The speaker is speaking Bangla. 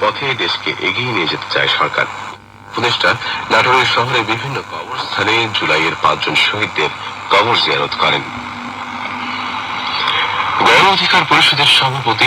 পথে দেশকে এগিয়ে নিয়ে যেতে চায় সরকার। উপদেষ্টা নাটোরের শহরে বিভিন্ন কবরস্থানে জুলাইয়ের পাঁচজন শহীদদের কবর জিয়ারত করেন। গণ অধিকার পরিষদের সভাপতি